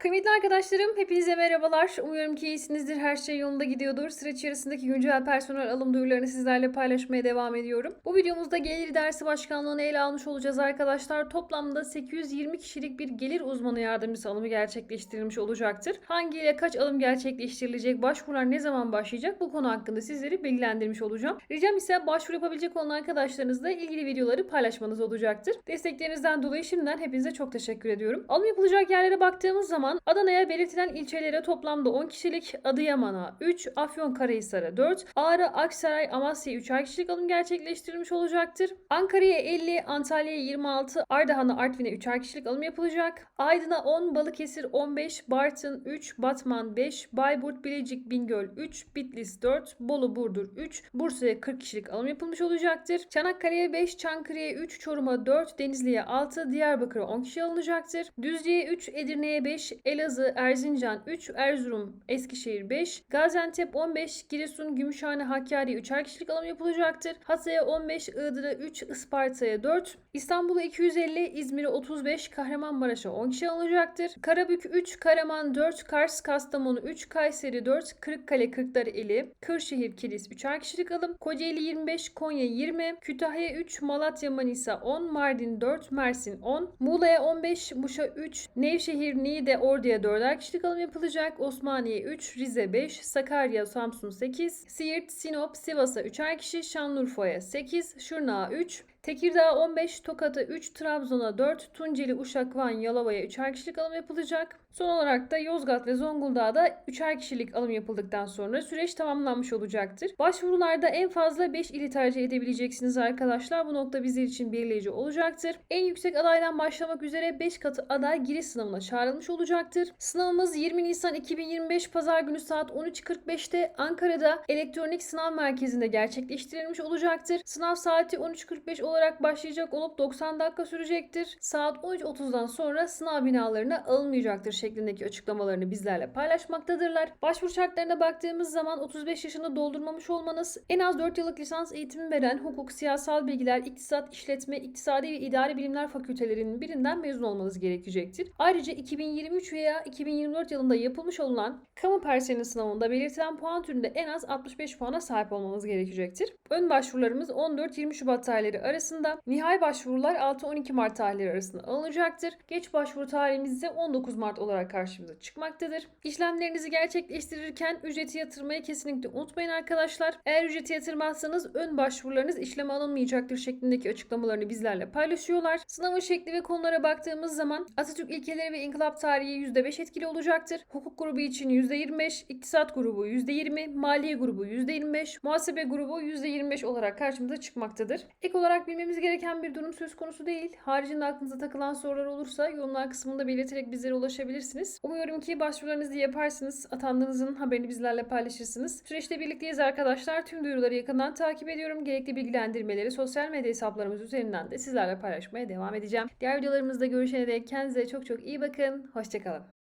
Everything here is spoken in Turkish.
Kıymetli arkadaşlarım, hepinize merhabalar. Umuyorum ki iyisinizdir, her şey yolunda gidiyordur. Süreç içerisindeki güncel personel alım duyurularını sizlerle paylaşmaya devam ediyorum. Bu videomuzda gelir dersi başkanlığını ele almış olacağız arkadaşlar. Toplamda 820 kişilik bir gelir uzmanı yardımcısı alımı gerçekleştirilmiş olacaktır. Hangi ile kaç alım gerçekleştirilecek, başvurular ne zaman başlayacak bu konu hakkında sizleri bilgilendirmiş olacağım. Ricam ise başvuru yapabilecek olan arkadaşlarınızla ilgili videoları paylaşmanız olacaktır. Desteklerinizden dolayı şimdiden hepinize çok teşekkür ediyorum. Alım yapılacak yerlere baktığımız zaman Adana'ya belirtilen ilçelere toplamda 10 kişilik, Adıyaman'a 3, Afyonkarahisar'a 4, Ağrı, Aksaray, Amasya'ya 3'er kişilik alım gerçekleştirilmiş olacaktır. Ankara'ya 50, Antalya'ya 26, Ardahan'a Artvin'e 3'er kişilik alım yapılacak. Aydın'a 10, Balıkesir 15, Bartın 3, Batman 5, Bayburt, Bilecik, Bingöl 3, Bitlis 4, Bolu, Burdur 3, Bursa'ya 40 kişilik alım yapılmış olacaktır. Çanakkale'ye 5, Çankırı'ya 3, Çorum'a 4, Denizli'ye 6, Diyarbakır'a 10 kişi alınacaktır. Düzce'ye 3, Edirne'ye 5, Elazığ, Erzincan 3, Erzurum, Eskişehir 5, Gaziantep 15, Giresun, Gümüşhane, Hakkari 3'er kişilik alım yapılacaktır. Hatay'a 15, Iğdır'a 3, Isparta'ya 4, İstanbul'a 250, İzmir'e 35, Kahramanmaraş'a 10 kişi alınacaktır. Karabük 3, Karaman 4, Kars, Kastamonu 3, Kayseri 4, Kırıkkale, Kırklareli, Kırşehir, Kilis 3'er kişilik alım. Kocaeli 25, Konya 20, Kütahya 3, Malatya, Manisa 10, Mardin 4, Mersin 10, Muğla'ya 15, Muş'a 3, Nevşehir, Niğde, Ordu'ya 4'er kişilik alım yapılacak. Osmaniye 3, Rize 5, Sakarya, Samsun 8, Siirt, Sinop, Sivas'a 3'er kişi, Şanlıurfa'ya 8, Şırnak'a 3, Tekirdağ 15, Tokat'a 3, Trabzon'a 4, Tunceli, Uşak, Van, Yalova'ya 3'er kişilik alım yapılacak. Son olarak da Yozgat ve Zonguldak'a da 3'er kişilik alım yapıldıktan sonra süreç tamamlanmış olacaktır. Başvurularda en fazla 5 ili tercih edebileceksiniz arkadaşlar. Bu nokta bizler için belirleyici olacaktır. En yüksek adaydan başlamak üzere 5 katı aday giriş sınavına çağrılmış olacaktır. Sınavımız 20 Nisan 2025 Pazar günü saat 13.45'te Ankara'da Elektronik Sınav Merkezi'nde gerçekleştirilmiş olacaktır. Sınav saati 13.45 olarak başlayacak olup 90 dakika sürecektir. Saat 13.30'dan sonra sınav binalarına alınmayacaktır şeklindeki açıklamalarını bizlerle paylaşmaktadırlar. Başvuru şartlarına baktığımız zaman 35 yaşını doldurmamış olmanız, en az 4 yıllık lisans eğitimi veren hukuk, siyasal bilgiler, iktisat, işletme, iktisadi ve idari bilimler fakültelerinin birinden mezun olmanız gerekecektir. Ayrıca 2023 veya 2024 yılında yapılmış olan kamu personeli sınavında belirtilen puan türünde en az 65 puana sahip olmamız gerekecektir. Ön başvurularımız 14-20 Şubat tarihleri arasında, nihai başvurular 6-12 Mart tarihleri arasında alınacaktır. Geç başvuru tarihimiz ise 19 Mart olarak karşımıza çıkmaktadır. İşlemlerinizi gerçekleştirirken ücreti yatırmayı kesinlikle unutmayın arkadaşlar. Eğer ücreti yatırmazsanız ön başvurularınız işleme alınmayacaktır şeklindeki açıklamalarını bizlerle paylaşıyorlar. Sınavın şekli ve konulara baktığımız zaman Atatürk ilkeleri ve inkılap tarihi %5 etkili olacaktır. Hukuk grubu için %25, iktisat grubu %20, maliye grubu %25, muhasebe grubu %25 olarak karşımıza çıkmaktadır. Ek olarak bilmemiz gereken bir durum söz konusu değil. Haricinde aklınıza takılan sorular olursa yorumlar kısmında belirterek bizlere ulaşabilirsiniz. Umuyorum ki başvurularınızı yaparsınız. Atandığınızın haberini bizlerle paylaşırsınız. Süreçte birlikteyiz arkadaşlar. Tüm duyuruları yakından takip ediyorum. Gerekli bilgilendirmeleri sosyal medya hesaplarımız üzerinden de sizlerle paylaşmaya devam edeceğim. Diğer videolarımızda görüşene dek kendinize çok çok iyi bakın. Hoşçakalın.